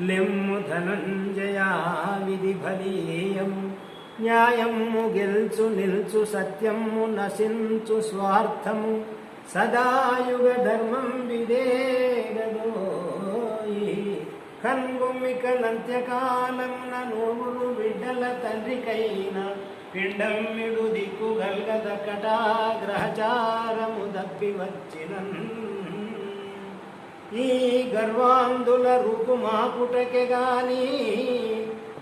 లెమ్ము ధనంజయా విధి బలీయము న్యాయము గెల్చు నిల్చు సత్యము నశించు స్వార్థము సదాయుగ ధర్మం విదేగదోయి కన్గుమ్మికలంత్యకాలం నూగులు బిడ్డల తండ్రికైన పిండమ్మిడు దిక్కు గల్గదక్కటా గ్రహచారము దప్పి వచ్చినన్ ఈ గర్వాంధుల రూపు మాపుటకే గాని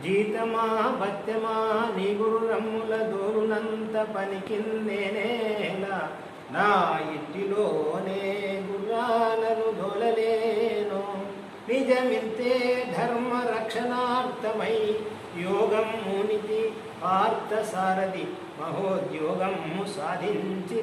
జీతమా భత్యమా నీ గురు రమ్ముల దోరునంత పనికిందేనేలా నా ఇంటిలోనే గుర్రాలను దోలలేను. నిజమింతే ధర్మ రక్షణార్థమై యోగం మునితి పార్థ సారథి మహోద్యోగము సాధించి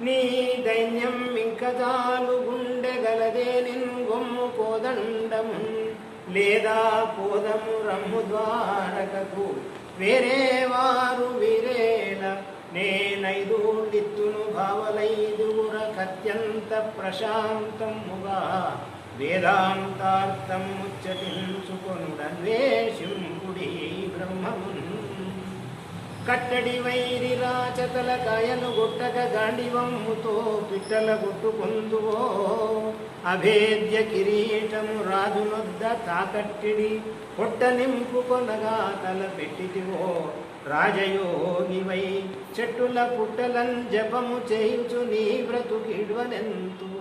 నీ దైన్యం ఇంకదాలు గుండెగలదే నిన్గొమ్ము కోదండము. లేదా పోదము రమ్ము ద్వారకకు. వేరే వారు వీరేల నేనైదు నిత్తును భావలైదుగుర కత్యంత ప్రశాంతముగా. వేదాంతార్థం ముచ్చటించుకొనుడన్వేషింపుడి బ్రహ్మమున్. కట్టడి వైరి రాచతల కాయలు గుట్టక గాండివమ్ముతో పిట్టల గుట్టుకుందువో అభేద్య కిరీటము రాజునొద్ద తాకట్టిడి పొట్ట నింపుకొనగా తల పెట్టిటివో రాజయోగివై చెట్టుల పుట్టలం జపము చేయుచు నీ బ్రతుకిడ్వనెంతు